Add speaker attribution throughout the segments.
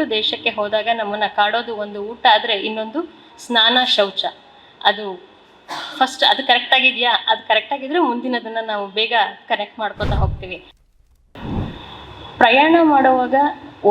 Speaker 1: ಬಿಟ್ಟು ದೇಶಕ್ಕೆ ಹೋದಾಗ ನಮ್ಮನ್ನು ಕಾಡೋದು ಒಂದು ಊಟ ಆದರೆ ಇನ್ನೊಂದು ಸ್ನಾನ ಶೌಚ. ಅದು ಫಸ್ಟ್ ಅದು ಕರೆಕ್ಟ್ ಆಗಿದೆಯಾ? ಅದು ಕರೆಕ್ಟ್ ಆಗಿದ್ರೆ ಮುಂದಿನದನ್ನ ನಾವು ಬೇಗ ಕನೆಕ್ಟ್ ಮಾಡ್ಕೋತಾ ಹೋಗ್ತೀವಿ. ಪ್ರಯಾಣ ಮಾಡುವಾಗ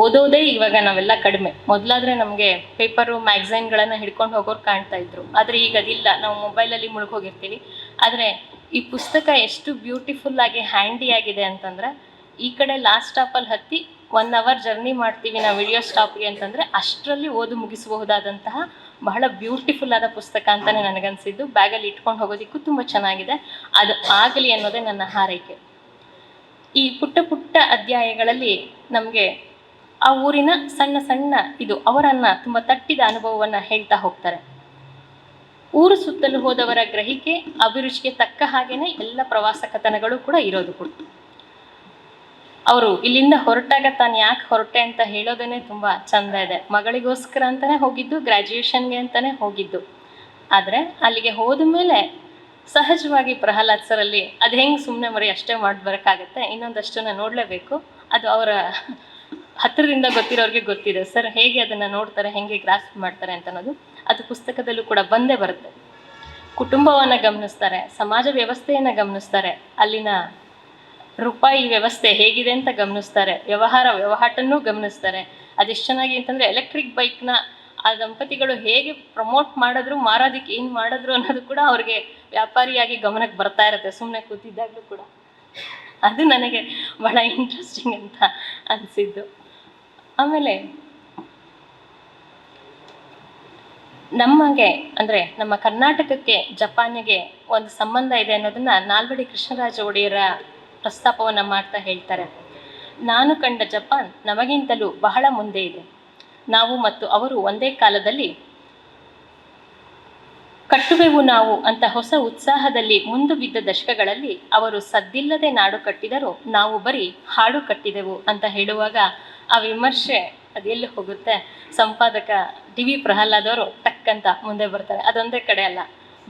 Speaker 1: ಓದೋದೇ ಇವಾಗ ನಾವೆಲ್ಲ ಕಡಿಮೆ. ಮೊದಲಾದ್ರೆ ನಮಗೆ ಪೇಪರು, ಮ್ಯಾಗ್ಝೈನ್ಗಳನ್ನು ಹಿಡ್ಕೊಂಡು ಹೋಗೋರು ಕಾಣ್ತಾ ಇದ್ರು. ಆದರೆ ಈಗ ಅದಿಲ್ಲ. ನಾವು ಮೊಬೈಲಲ್ಲಿ ಮುಳುಗೋಗಿರ್ತೀವಿ ಆದರೆ ಈ ಪುಸ್ತಕ ಎಷ್ಟು ಬ್ಯೂಟಿಫುಲ್ ಆಗಿ ಹ್ಯಾಂಡಿ ಆಗಿದೆ ಅಂತಂದ್ರೆ ಈ ಕಡೆ ಲಾಸ್ಟ್ ಸ್ಟಾಪಲ್ಲಿ ಹತ್ತಿ ಒನ್ ಅವರ್ ಜರ್ನಿ ಮಾಡ್ತೀವಿ ನಾವು ವಿಡಿಯೋ ಸ್ಟಾಪ್ಗೆ ಅಂತಂದರೆ ಅಷ್ಟರಲ್ಲಿ ಓದು ಮುಗಿಸಬಹುದಾದಂತಹ ಬಹಳ ಬ್ಯೂಟಿಫುಲ್ ಆದ ಪುಸ್ತಕ ಅಂತಲೇ ನನಗನ್ಸಿದ್ದು. ಬ್ಯಾಗಲ್ಲಿ ಇಟ್ಕೊಂಡು ಹೋಗೋದಕ್ಕೂ ತುಂಬ ಚೆನ್ನಾಗಿದೆ. ಅದು ಆಗಲಿ ಅನ್ನೋದೇ ನನ್ನ ಹಾರೈಕೆ. ಈ ಪುಟ್ಟ ಪುಟ್ಟ ಅಧ್ಯಾಯಗಳಲ್ಲಿ ನಮಗೆ ಆ ಊರಿನ ಸಣ್ಣ ಸಣ್ಣ ಇದು ಅವರನ್ನು ತುಂಬ ತಟ್ಟಿದ ಅನುಭವವನ್ನು ಹೇಳ್ತಾ ಹೋಗ್ತಾರೆ. ಊರು ಸುತ್ತಲೂ ಹೋದವರ ಗ್ರಹಿಕೆ, ಅಭಿರುಚಿಗೆ ತಕ್ಕ ಹಾಗೇನೆ ಎಲ್ಲ ಪ್ರವಾಸ ಕಥನಗಳು ಕೂಡ ಇರೋದು ಕೂಡ. ಅವರು ಇಲ್ಲಿಂದ ಹೊರಟಾಗ ತಾನು ಯಾಕೆ ಹೊರಟೆ ಅಂತ ಹೇಳೋದೇನೆ ತುಂಬ ಚಂದ ಇದೆ. ಮಗಳಿಗೋಸ್ಕರ ಅಂತಾನೆ ಹೋಗಿದ್ದು ಗ್ರ್ಯಾಜುಯೇಷನ್ಗೆ ಅಂತಾನೆ ಹೋಗಿದ್ದು. ಆದರೆ ಅಲ್ಲಿಗೆ ಹೋದ ಮೇಲೆ ಸಹಜವಾಗಿ ಪ್ರಹ್ಲಾದ್ ಸರಲ್ಲಿ ಅದು ಹೆಂಗೆ ಸುಮ್ಮನೆ ಮರಿ ಅಷ್ಟೇ ಮಾಡಿ ಬರೋಕ್ಕಾಗತ್ತೆ? ಇನ್ನೊಂದಷ್ಟನ್ನ ನೋಡಲೇಬೇಕು. ಅದು ಅವರ ಹತ್ತಿರದಿಂದ ಗೊತ್ತಿರೋರಿಗೆ ಗೊತ್ತಿದೆ. ಸರ್ ಹೇಗೆ ಅದನ್ನು ನೋಡ್ತಾರೆ? ಹೇಗೆ ಗ್ರಾಸ್ಪ್ ಮಾಡ್ತಾರೆ? ಅಂತ ಅನ್ನೋದು. ಅದು ಪುಸ್ತಕದಲ್ಲೂ ಕೂಡ ಬಂದೇ ಬರುತ್ತೆ. ಕುಟುಂಬವನ್ನು ಗಮನಿಸ್ತಾರೆ, ಸಮಾಜ ವ್ಯವಸ್ಥೆಯನ್ನು ಗಮನಿಸ್ತಾರೆ. ಅಲ್ಲಿನ ರೂಪಾಯಿ ವ್ಯವಸ್ಥೆ ಹೇಗಿದೆ ಅಂತ ಗಮನಿಸ್ತಾರೆ. ವ್ಯವಹಾರ ವ್ಯವಹಾರನ್ನು ಗಮನಿಸ್ತಾರೆ. ಅದೆಷ್ಟು ಚೆನ್ನಾಗಿ ಅಂತಂದರೆ ಎಲೆಕ್ಟ್ರಿಕ್ ಬೈಕ್ನ ಆ ದಂಪತಿಗಳು ಹೇಗೆ ಪ್ರಮೋಟ್ ಮಾಡಿದ್ರು, ಮಾರೋದಕ್ಕೆ ಏನು ಮಾಡಿದ್ರು ಅನ್ನೋದು ಕೂಡ ಅವ್ರಿಗೆ ವ್ಯಾಪಾರಿಯಾಗಿ ಗಮನಕ್ಕೆ ಬರ್ತಾ ಇರುತ್ತೆ. ಸುಮ್ಮನೆ ಕೂತಿದ್ದಾಗಲೂ ಕೂಡ. ಅದು ನನಗೆ ಬಹಳ ಇಂಟ್ರೆಸ್ಟಿಂಗ್ ಅಂತ ಅನಿಸಿದ್ದು. ಆಮೇಲೆ ನಮಗೆ ಅಂದರೆ ನಮ್ಮ ಕರ್ನಾಟಕಕ್ಕೆ, ಜಪಾನಿಗೆ ಒಂದು ಸಂಬಂಧ ಇದೆ ಅನ್ನೋದನ್ನು ನಾಲ್ವಡಿ ಕೃಷ್ಣರಾಜ ಒಡೆಯರ ಪ್ರಸ್ತಾಪವನ್ನು ಮಾಡ್ತಾ ಹೇಳ್ತಾರೆ. ನಾನು ಕಂಡ ಜಪಾನ್ ನಮಗಿಂತಲೂ ಬಹಳ ಮುಂದೆ ಇದೆ. ನಾವು ಮತ್ತು ಅವರು ಒಂದೇ ಕಾಲದಲ್ಲಿ ಕಟ್ಟುವೆವು ನಾವು ಅಂತ ಹೊಸ ಉತ್ಸಾಹದಲ್ಲಿ ಮುಂದು ಬಿದ್ದ ದಶಕಗಳಲ್ಲಿ ಅವರು ಸದ್ದಿಲ್ಲದೆ ನಾಡು ಕಟ್ಟಿದರು ನಾವು ಬರೀ ಹಾಡು ಕಟ್ಟಿದೆವು ಅಂತ ಹೇಳುವಾಗ ಆ ವಿಮರ್ಶೆ ಅದೆಲ್ಲಿ ಹೋಗುತ್ತೆ? ಸಂಪಾದಕ ಡಿ ವಿ ಪ್ರಹ್ಲಾದ್ ಅವರು ಮುಂದೆ ಬರ್ತಾರೆ. ಅದೊಂದೇ ಕಡೆ ಅಲ್ಲ.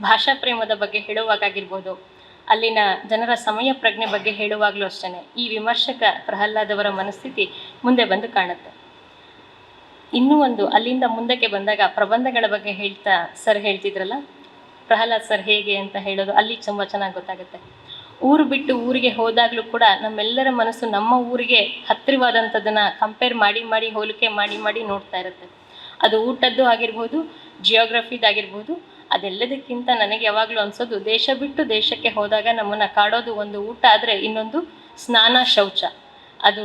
Speaker 1: ಭಾಷಾ ಪ್ರೇಮದ ಬಗ್ಗೆ ಹೇಳುವಾಗಾಗಿರ್ಬೋದು. ಅಲ್ಲಿನ ಜನರ ಸಮಯ ಪ್ರಜ್ಞೆ ಬಗ್ಗೆ ಹೇಳುವಾಗಲೂ ಅಷ್ಟೇ ಈ ವಿಮರ್ಶಕ ಪ್ರಹ್ಲಾದವರ ಮನಸ್ಥಿತಿ ಮುಂದೆ ಬಂದು ಕಾಣುತ್ತೆ. ಇನ್ನೂ ಒಂದು, ಅಲ್ಲಿಂದ ಮುಂದಕ್ಕೆ ಬಂದಾಗ ಪ್ರಬಂಧಗಳ ಬಗ್ಗೆ ಹೇಳ್ತಾ ಸರ್ ಹೇಳ್ತಿದ್ರಲ್ಲ? ಪ್ರಹ್ಲಾದ್ ಸರ್ ಹೇಗೆ ಅಂತ ಹೇಳೋದು ಅಲ್ಲಿ ತುಂಬ ಚೆನ್ನಾಗಿ ಗೊತ್ತಾಗುತ್ತೆ. ಊರು ಬಿಟ್ಟು ಊರಿಗೆ ಹೋದಾಗಲೂ ಕೂಡ ನಮ್ಮೆಲ್ಲರ ಮನಸ್ಸು ನಮ್ಮ ಊರಿಗೆ ಹತ್ತಿರವಾದಂಥದ್ದನ್ನು ಕಂಪೇರ್ ಮಾಡಿ ಮಾಡಿ ಹೋಲಿಕೆ ಮಾಡಿ ಮಾಡಿ ನೋಡ್ತಾ ಇರುತ್ತೆ. ಅದು ಊಟದ್ದು ಆಗಿರ್ಬೋದು ಜಿಯೋಗ್ರಫಿದಾಗಿರ್ಬೋದು ಅದೆಲ್ಲದಕ್ಕಿಂತ ನನಗೆ ಯಾವಾಗಲೂ ಅನ್ಸೋದು, ದೇಶ ಬಿಟ್ಟು ದೇಶಕ್ಕೆ ಹೋದಾಗ ನಮ್ಮನ್ನು ಕಾಡೋದು ಒಂದು ಊಟ ಆದರೆ ಇನ್ನೊಂದು ಸ್ನಾನ ಶೌಚ. ಅದು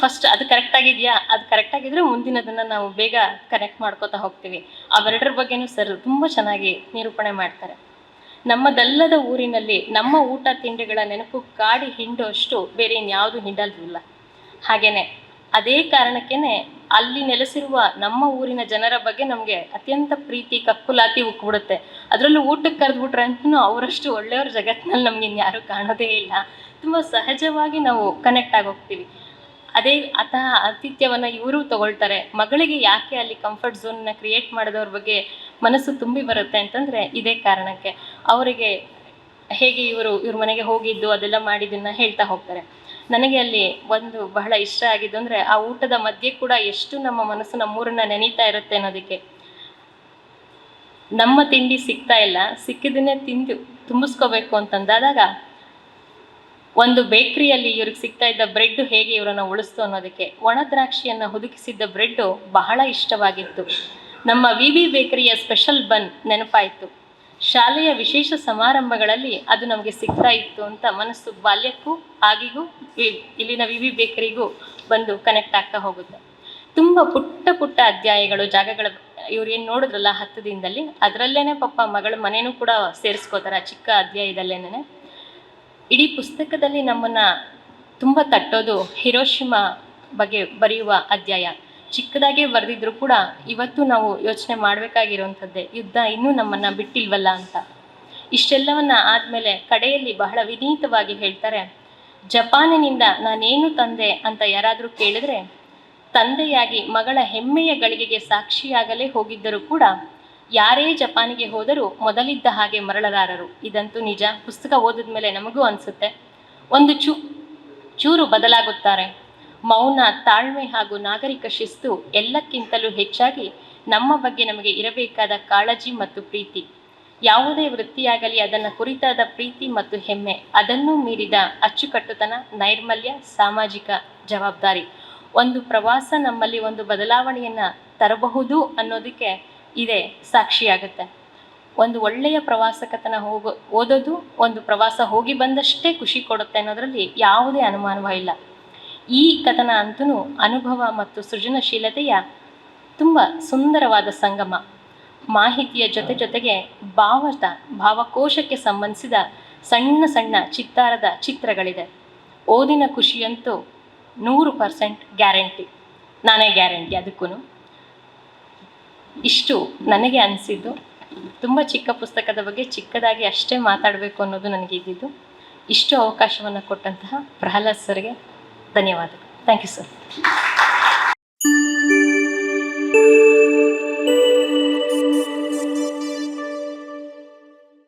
Speaker 1: ಫಸ್ಟ್ ಅದು ಕರೆಕ್ಟ್ ಆಗಿದೆಯಾ? ಅದು ಕರೆಕ್ಟ್ ಆಗಿದ್ರೆ ಮುಂದಿನದನ್ನು ನಾವು ಬೇಗ ಕನೆಕ್ಟ್ ಮಾಡ್ಕೋತಾ ಹೋಗ್ತೀವಿ. ಅವೆರಡರ ಬಗ್ಗೆನೂ ಸರ್ ತುಂಬ ಚೆನ್ನಾಗಿ ನಿರೂಪಣೆ ಮಾಡ್ತಾರೆ. ನಮ್ಮದಲ್ಲದ ಊರಿನಲ್ಲಿ ನಮ್ಮ ಊಟ ತಿಂಡಿಗಳ ನೆನಪು ಕಾಡಿ ಹಿಂಡೋಷ್ಟು ಬೇರೆ ಇನ್ಯಾವುದು ಹಿಂಡಲಿಲ್ಲ ಹಾಗೇನೆ, ಅದೇ ಕಾರಣಕ್ಕೇನೆ ಅಲ್ಲಿ ನೆಲೆಸಿರುವ ನಮ್ಮ ಊರಿನ ಜನರ ಬಗ್ಗೆ ನಮಗೆ ಅತ್ಯಂತ ಪ್ರೀತಿ, ಕಕ್ಕುಲಾತಿ ಉಕ್ಬಿಡುತ್ತೆ. ಅದರಲ್ಲೂ ಊಟಕ್ಕೆ ಕರೆದ್ಬಿಟ್ರೆ ಅಂತೂ ಅವರಷ್ಟು ಒಳ್ಳೆಯವ್ರ ಜಗತ್ತಿನಲ್ಲಿ ನಮ್ಗೆ ಇನ್ಯಾರೂ ಕಾಣೋದೇ ಇಲ್ಲ. ತುಂಬ ಸಹಜವಾಗಿ ನಾವು ಕನೆಕ್ಟ್ ಹೋಗ್ತೀವಿ. ಅದೇ ಅತ ಆತಿಥ್ಯವನ್ನು ಇವರು ತಗೊಳ್ತಾರೆ. ಮಗಳಿಗೆ ಯಾಕೆ ಅಲ್ಲಿ ಕಂಫರ್ಟ್ ಝೋನ್ನ ಕ್ರಿಯೇಟ್ ಮಾಡಿದವ್ರ ಬಗ್ಗೆ ಮನಸ್ಸು ತುಂಬಿ ಬರುತ್ತೆ ಅಂತಂದರೆ ಇದೇ ಕಾರಣಕ್ಕೆ. ಅವರಿಗೆ ಹೇಗೆ ಇವರು, ಇವ್ರ ಮನೆಗೆ ಹೋಗಿದ್ದು ಅದೆಲ್ಲ ಮಾಡಿದ್ದನ್ನ ಹೇಳ್ತಾ ಹೋಗ್ತಾರೆ. ನನಗೆ ಅಲ್ಲಿ ಒಂದು ಬಹಳ ಇಷ್ಟ ಆಗಿದ್ದು ಅಂದರೆ ಆ ಊಟದ ಮಧ್ಯೆ ಕೂಡ ಎಷ್ಟು ನಮ್ಮ ಮನಸ್ಸು ನಮ್ಮೂರನ್ನ ನೆನೀತಾ ಇರುತ್ತೆ ಅನ್ನೋದಕ್ಕೆ. ನಮ್ಮ ತಿಂಡಿ ಸಿಗ್ತಾ ಇಲ್ಲ, ಸಿಕ್ಕಿದ್ದನ್ನೇ ತಿಂದು ತುಂಬಿಸ್ಕೋಬೇಕು ಅಂತಂದಾದಾಗ ಒಂದು ಬೇಕ್ರಿಯಲ್ಲಿ ಇವ್ರಿಗೆ ಸಿಗ್ತಾ ಇದ್ದ ಬ್ರೆಡ್ ಹೇಗೆ ಇವರನ್ನ ಉಳಿಸ್ತು ಅನ್ನೋದಕ್ಕೆ. ಒಣ ದ್ರಾಕ್ಷಿಯನ್ನು ಹುದುಕಿಸಿದ್ದ ಬ್ರೆಡ್ಡು ಬಹಳ ಇಷ್ಟವಾಗಿತ್ತು. ನಮ್ಮ ವಿ ವಿ ಬೇಕರಿಯ ಸ್ಪೆಷಲ್ ಬನ್ ನೆನಪಾಯಿತು. ಶಾಲೆಯ ವಿಶೇಷ ಸಮಾರಂಭಗಳಲ್ಲಿ ಅದು ನಮಗೆ ಸಿಗ್ತಾ ಇತ್ತು ಅಂತ ಮನಸ್ಸು ಬಾಲ್ಯಕ್ಕೂ ಆಗಿಗೂ ಇಲ್ಲಿನ ವಿ ವಿ ಬೇಕರಿಗೂ ಬಂದು ಕನೆಕ್ಟ್ ಆಗ್ತಾ ಹೋಗುತ್ತೆ. ತುಂಬ ಪುಟ್ಟ ಪುಟ್ಟ ಅಧ್ಯಾಯಗಳು, ಜಾಗಗಳ ಇವ್ರು ಏನು ನೋಡಿದ್ರಲ್ಲ ಹತ್ತು ದಿನದಲ್ಲಿ ಅದರಲ್ಲೇನೆ ಪಾಪ ಮಗಳ ಮನೆಯೂ ಕೂಡ ಸೇರಿಸ್ಕೋತಾರೆ ಆ ಚಿಕ್ಕ ಅಧ್ಯಾಯದಲ್ಲೇನೆ ಇಡೀ ಪುಸ್ತಕದಲ್ಲಿ ನಮ್ಮನ್ನು ತುಂಬ ತಟ್ಟೋದು ಹಿರೋಶಿಮಾ ಬಗ್ಗೆ ಬರೆಯುವ ಅಧ್ಯಾಯ. ಚಿಕ್ಕದಾಗೆ ಬರೆದಿದ್ರು ಕೂಡ ಇವತ್ತು ನಾವು ಯೋಚನೆ ಮಾಡಬೇಕಾಗಿರುವಂಥದ್ದೇ ಯುದ್ಧ ಇನ್ನೂ ನಮ್ಮನ್ನು ಬಿಟ್ಟಿಲ್ವಲ್ಲ ಅಂತ. ಇಷ್ಟೆಲ್ಲವನ್ನ ಆದಮೇಲೆ ಕಡೆಯಲ್ಲಿ ಬಹಳ ವಿನೀತವಾಗಿ ಹೇಳ್ತಾರೆ, ಜಪಾನಿನಿಂದ ನಾನೇನು ತಂದೆ? ಅಂತ ಯಾರಾದರೂ ಕೇಳಿದ್ರೆ, ತಂದೆಯಾಗಿ ಮಗಳ ಹೆಮ್ಮೆಯ ಗಳಿಗೆಗೆ ಸಾಕ್ಷಿಯಾಗಲೇ ಹೋಗಿದ್ದರೂ ಕೂಡ ಯಾರೇ ಜಪಾನಿಗೆ ಹೋದರೂ ಮೊದಲಿದ್ದ ಹಾಗೆ ಮರಳಲಾರರು. ಇದಂತೂ ನಿಜ, ಪುಸ್ತಕ ಓದಿದ ಮೇಲೆ ನಮಗೂ ಅನಿಸುತ್ತೆ. ಒಂದು ಚೂ, ಚೂರು ಬದಲಾಗುತ್ತಾರೆ. ಮೌನ, ತಾಳ್ಮೆ ಹಾಗೂ ನಾಗರಿಕ ಶಿಸ್ತು ಎಲ್ಲಕ್ಕಿಂತಲೂ ಹೆಚ್ಚಾಗಿ ನಮ್ಮ ಬಗ್ಗೆ ನಮಗೆ ಇರಬೇಕಾದ ಕಾಳಜಿ ಮತ್ತು ಪ್ರೀತಿ. ಯಾವುದೇ ವೃತ್ತಿಯಾಗಲಿ ಅದನ್ನು ಕುರಿತಾದ ಪ್ರೀತಿ ಮತ್ತು ಹೆಮ್ಮೆ, ಅದನ್ನೂ ಮೀರಿದ ಅಚ್ಚುಕಟ್ಟುತನ, ನೈರ್ಮಲ್ಯ, ಸಾಮಾಜಿಕ ಜವಾಬ್ದಾರಿ. ಒಂದು ಪ್ರವಾಸ ನಮ್ಮಲ್ಲಿ ಒಂದು ಬದಲಾವಣೆಯನ್ನು ತರಬಹುದು ಅನ್ನೋದಕ್ಕೆ ಇದೇ ಸಾಕ್ಷಿಯಾಗುತ್ತೆ. ಒಂದು ಒಳ್ಳೆಯ ಪ್ರವಾಸ ಕಥನ ಹೋಗೋ, ಓದೋದು ಒಂದು ಪ್ರವಾಸ ಹೋಗಿ ಬಂದಷ್ಟೇ ಖುಷಿ ಕೊಡುತ್ತೆ ಅನ್ನೋದರಲ್ಲಿ ಯಾವುದೇ ಅನುಮಾನವೂ ಇಲ್ಲ. ಈ ಕಥನ ಅಂತೂ ಅನುಭವ ಮತ್ತು ಸೃಜನಶೀಲತೆಯ ತುಂಬ ಸುಂದರವಾದ ಸಂಗಮ. ಮಾಹಿತಿಯ ಜೊತೆ ಜೊತೆಗೆ ಭಾವದ ಭಾವಕೋಶಕ್ಕೆ ಸಂಬಂಧಿಸಿದ ಸಣ್ಣ ಸಣ್ಣ ಚಿತ್ತಾರದ ಚಿತ್ರಗಳಿದೆ. ಓದಿನ ಖುಷಿಯಂತೂ ನೂರು ಪರ್ಸೆಂಟ್ ಗ್ಯಾರಂಟಿ. ನಾನೇ ಗ್ಯಾರಂಟಿ ಅದಕ್ಕೂ ಇಷ್ಟು ನನಗೆ ಅನಿಸಿದ್ದು. ತುಂಬ ಚಿಕ್ಕ ಪುಸ್ತಕದ ಬಗ್ಗೆ ಚಿಕ್ಕದಾಗಿ ಅಷ್ಟೇ ಮಾತಾಡಬೇಕು ಅನ್ನೋದು ನನಗೆ ಇದ್ದಿದ್ದು. ಇಷ್ಟು ಅವಕಾಶವನ್ನು ಕೊಟ್ಟಂತಹ ಪ್ರಹ್ಲಾದ್ ಸರ್ಗೆ ಧನ್ಯವಾದಗಳು ಥ್ಯಾಂಕ್ ಯು ಸರ್